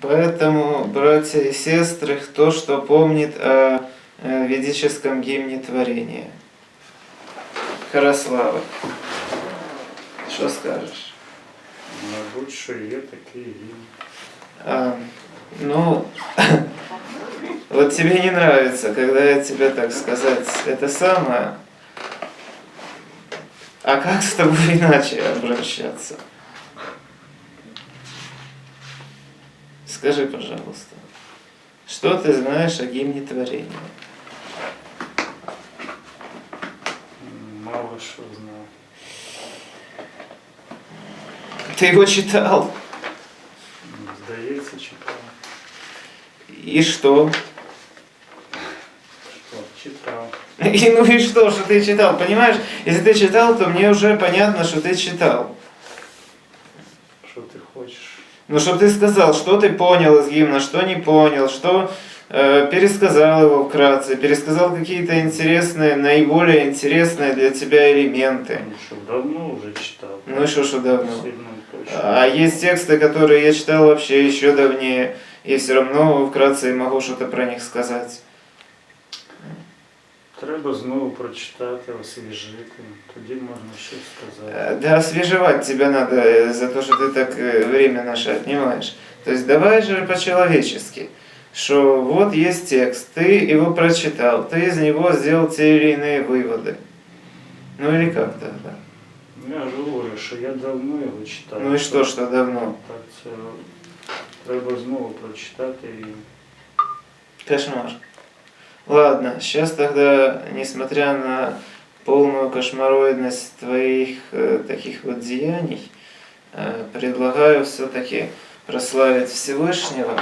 Поэтому, братья и сестры, кто что помнит о э, ведическом гимне творения? Харослава, что скажешь? Що є такий він. А, ну, вот тебе не нравится, когда я тебе, так сказать, это самое. А как с тобой иначе обращаться? Скажи, пожалуйста, что ты знаешь о гимне творения? Мало що знав. Ты его читал? М, Здається, читав. И что? Що? Читав. И ну и что, что ты читал? Понимаешь, если ты читал, то мне уже понятно, что ты читал. Ну, чтобы ты сказал, что ты понял из гимна, что не понял, что э, пересказал его вкратце, пересказал какие-то интересные, наиболее интересные для тебя элементы. Ну що, давно вже читав. Ну и что, что давно? А есть тексты, которые я читал вообще еще давнее, и все равно вкратце могу что-то про них сказать. Треба знову прочитати, освіжити. Тоді можна щось сказати. Э, Да освежевать тебя надо э, за то, что ты так э, время наше отнимаешь. То есть давай же по-человечески, что вот есть текст, ты его прочитал, ты из него сделал те или иные выводы. Ну или как тогда? Я ж говорю, що я давно його читав. Ну и что, что давно? Так, це треба знову прочитати і Кошмар. Ладно, сейчас тогда, несмотря на полную кошмароидность твоих э, таких вот деяний, э, предлагаю все-таки прославить Всевышнего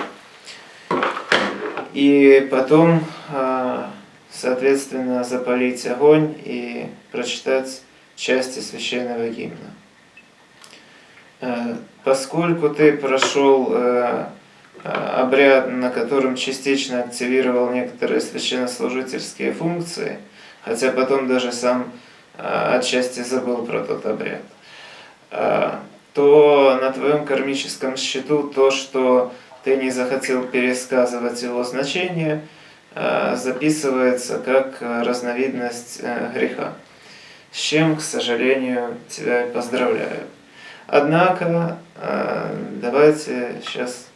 и потом, э, соответственно, запалить огонь и прочитать части священного гимна. Э, Поскольку ты прошел э, обряд, на котором частично активировал некоторые священнослужительские функции, хотя потом даже сам э, отчасти забыл про тот обряд, э, то на твоем кармическом счету то, что ты не захотел пересказывать его значение, э, записывается как э, разновидность э, греха. С чем, к сожалению, тебя и поздравляю. Однако, э, давайте сейчас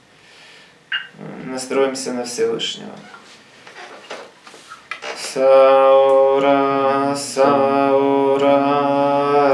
настроимся на Всевышнего. Саура, саура,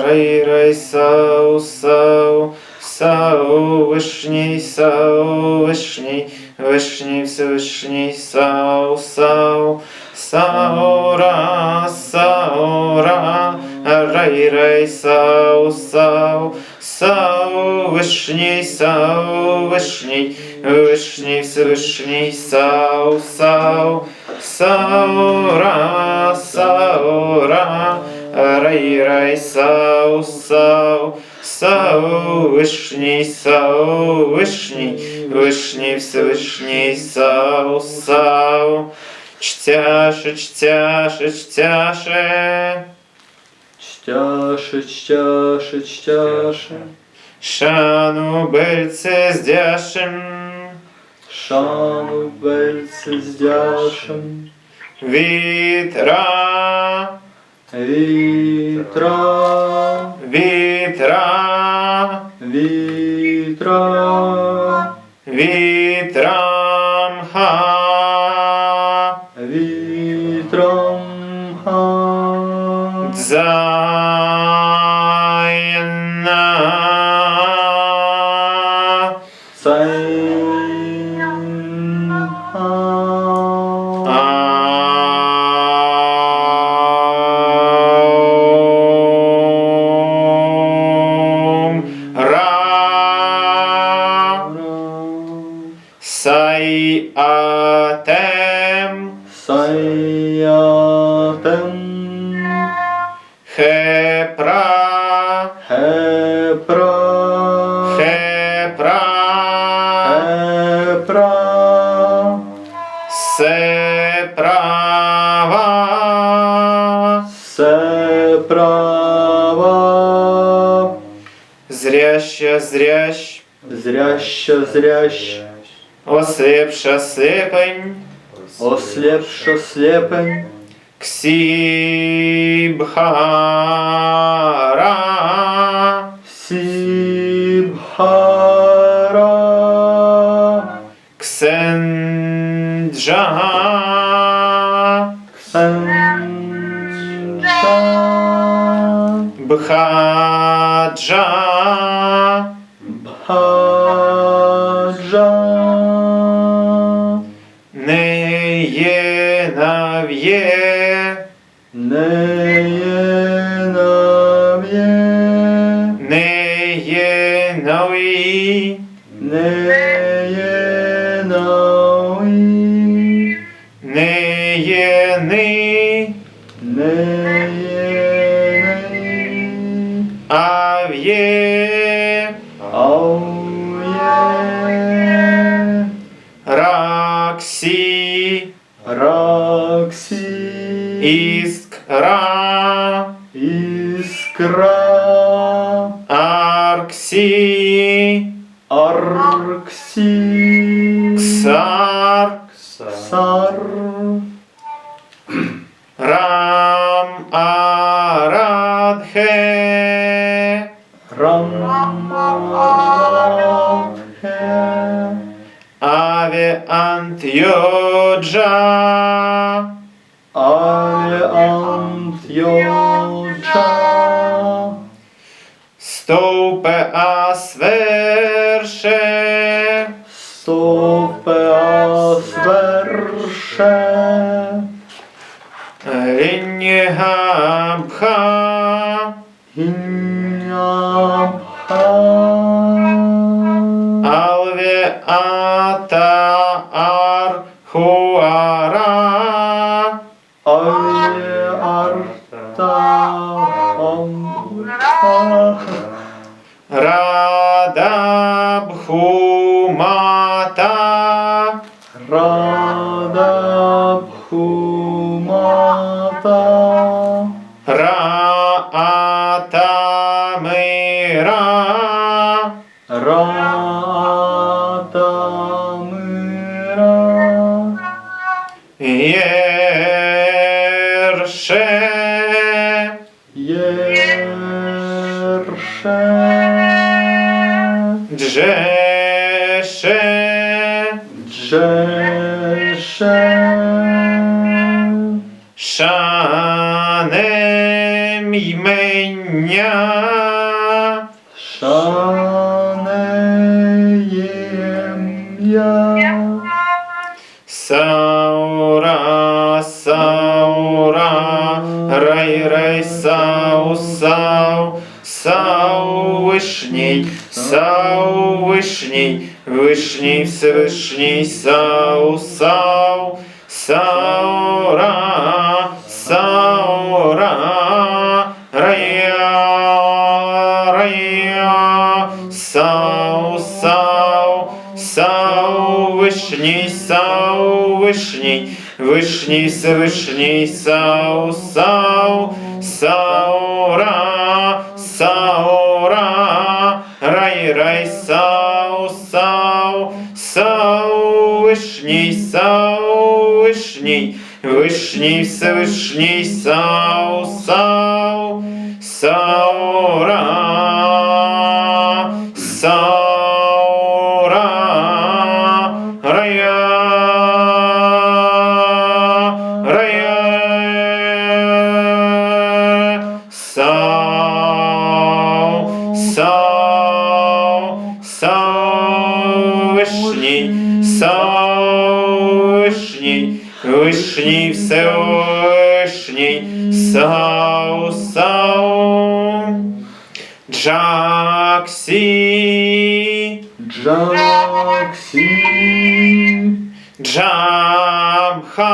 рей, рей, сау, сау, сау, вишній, сау, вишній, вишній, всевишній, сау, сау, саура, саура, рей, рей, сау, сау, сау, вишній, сау, вишній, вишній, всевишній, сау, сау, саура, саура, рей, рей, сау, сау, сау, вишній, сау, вишній, вишній, всевишній, сау, сау, чтяше, чтяше, чтяше, Чтяше, чтяше, чтяше, шану бельце з дяшем, шану бельце з дяшем, вітра, вітра, вітра, вітра, зрящ, осипша сипень, осліпша сліпень, ксібхара, сібхара, ксенджа, ксенджа, бхаджа, Неєни, Неєнав'ї, Ав'є, Аує, Раксі, Раксі, Іскра, Іскра, Аве Антьоджа, Аве Антьоджа, Стовпе Асверше, Стопе Асверше, Риньгабха, Радабхумата, Рада Вишній, Всевишній, Сау, Сау, Саура, Саура, Рая, Рая, Сау, Сау, Сау, Вишній, Сау, Вишній, Вишній, Всевишній, Сау, Сау, Саура, Саура, Рай, Рай, Сау, Сау, Сау, Вишній, Сау, Вишній, Вишній, Всевишній, Сау, Сау, Джаксі, Джаксі, Джабха,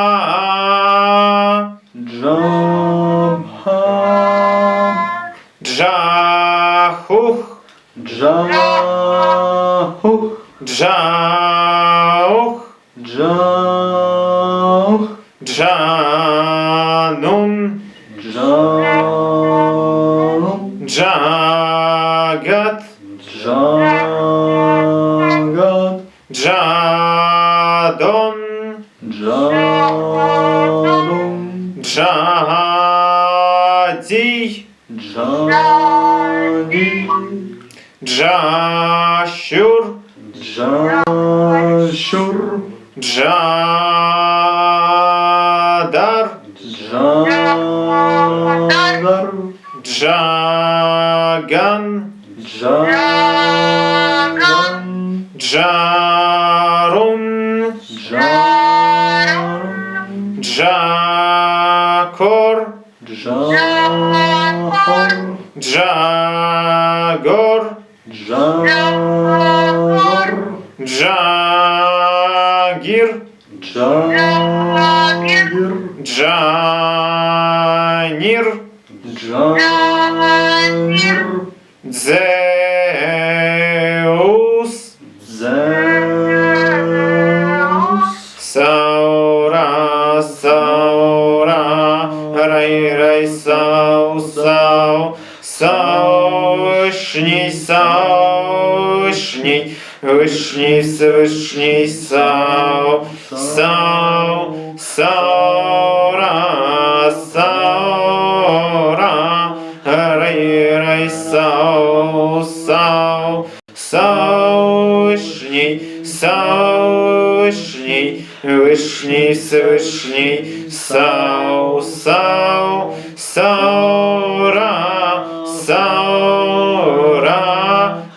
Джабха, Джахух, Джахух, Джаух, Джаух, Джади. Джашур. Джашур. Джадар. Джадар. Джаган. Джаган. Джаган. Джанир, Джанир. Зеус, Зеус. Саура, Саура, Рай, Рай, Сау, Сау, Саушний, Саушний, Вышний, Всевышний, Сау, Всевышний, Сау, Сау, Саура, Саура,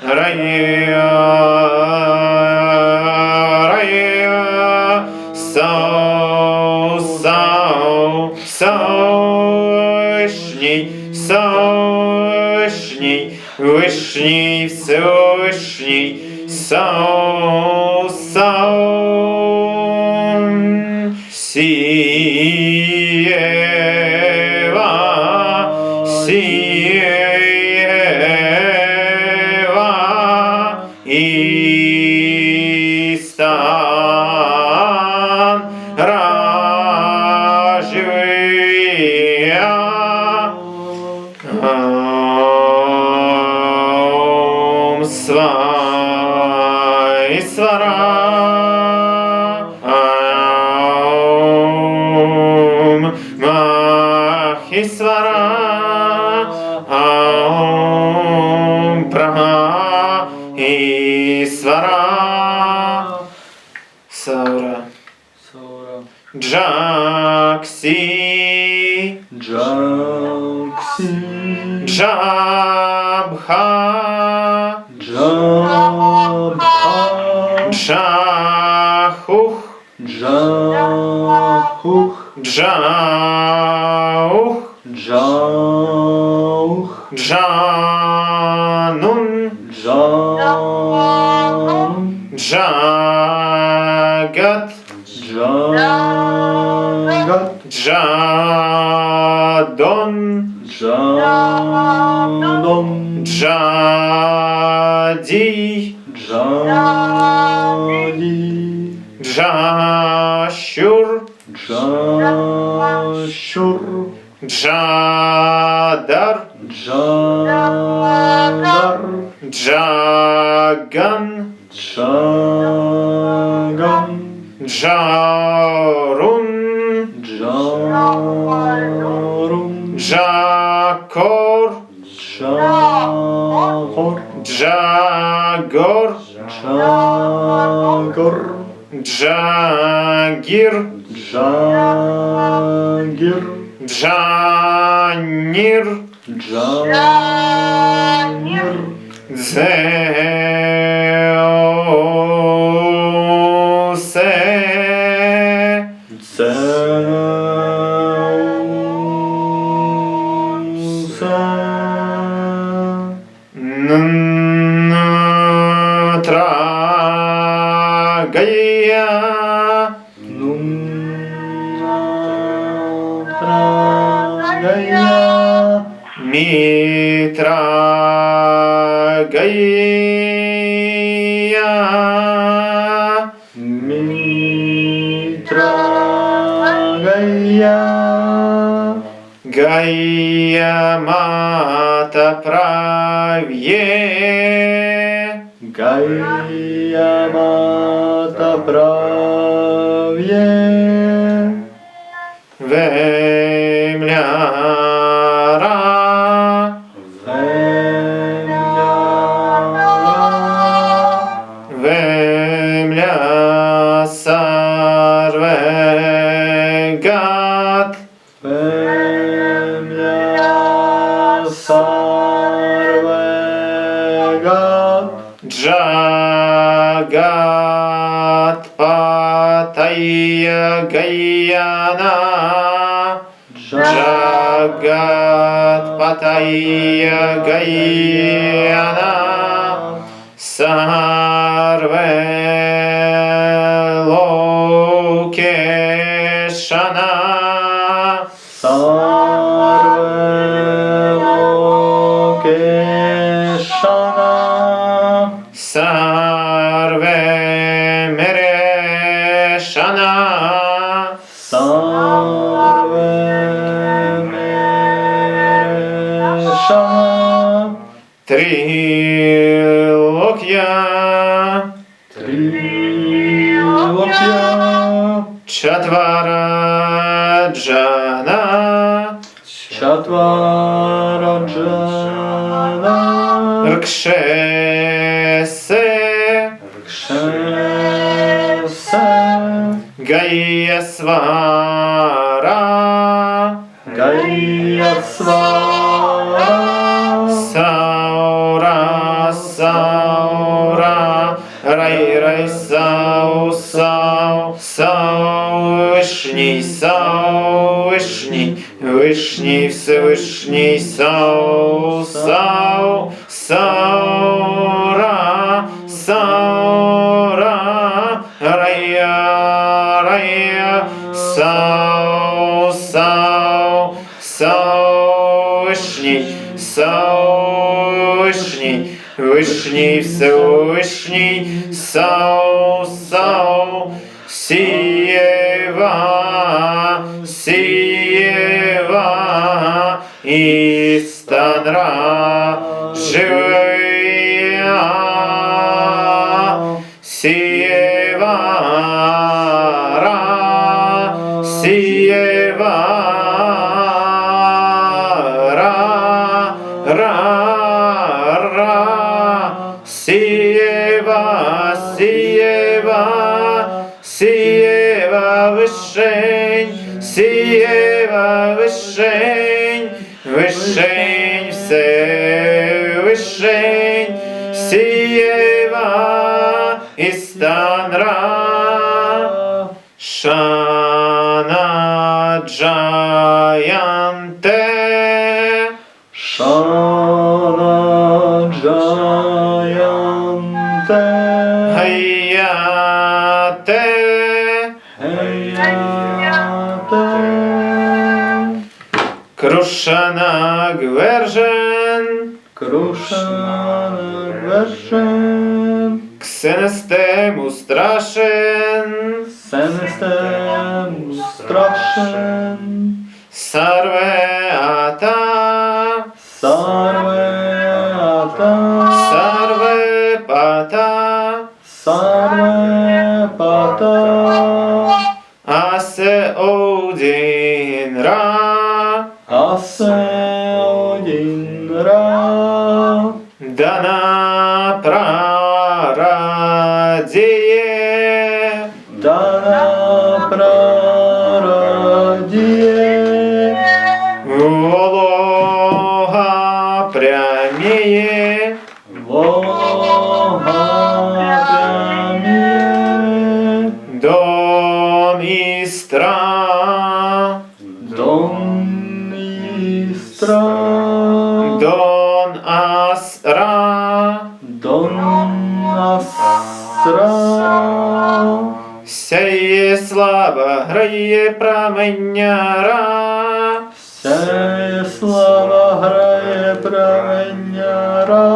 Рая, Рая, Сау, Сау, Саушний, Саушний, Вышний, Всевышний, Джахух. Джаух Джаух. Джанун Джан. Джагат Джагат. Джадон Джадон. Джадий Джади. Джашур Джашур. Джадар Джадар. Джаган Джаган. Джарун Джарун. Джакор Джахор. Джагор Джагир Джагир. Джанир Джанир. Зеусе கையா நும் கையா மீத்ரா கையா மீத்ரா கையா கையா மாதா But uh. Pataya gayana Jagat pataya gayana Sarve lokeshana Sarvokeshana Rkshese Kshesa Gayasvara Gayasvara Saura Saura Rai Rai Sau Sau Sau Вышний Sau Вышний Вышний Всевышний Sau Вышний Всевышний Сау Сау Сиева Сиева Истанра Живая Истанра Шана Джаянте. Shana Ase Odin Ra Дана грає променяра Сяє слава грає правеняра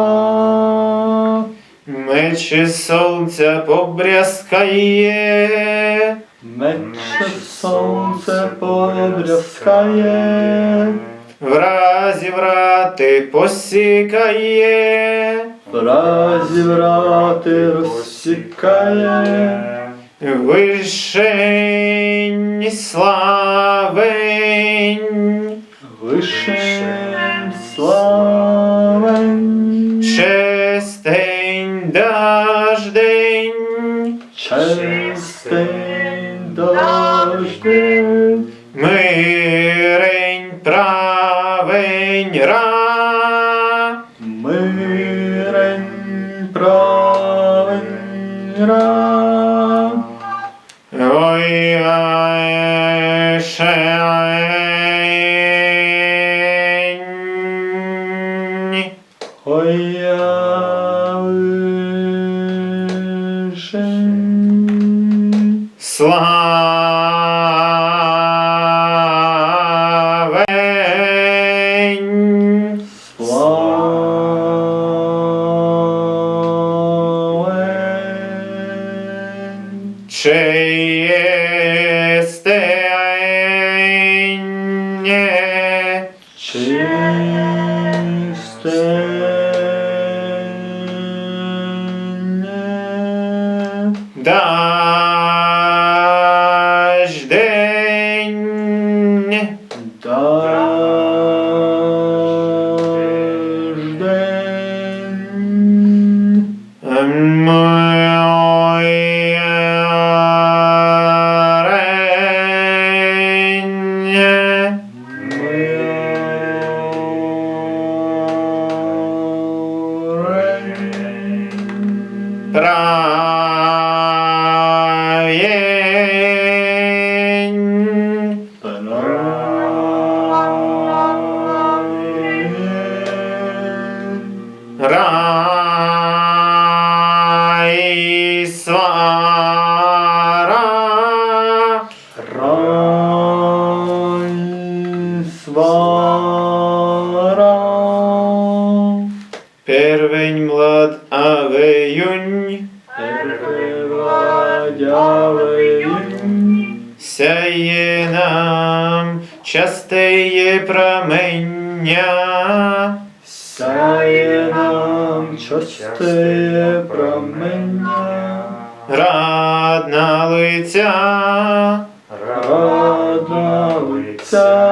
Мечі сонця побрязкає. Мече сонце побрязкає. Вразі врати посікає. Вразі врати розсікає Вишень славень. Вишень славень. Честень дождень чистий дождик, Мирень правень Yeah. Промення, Радна лиця. радна лиця,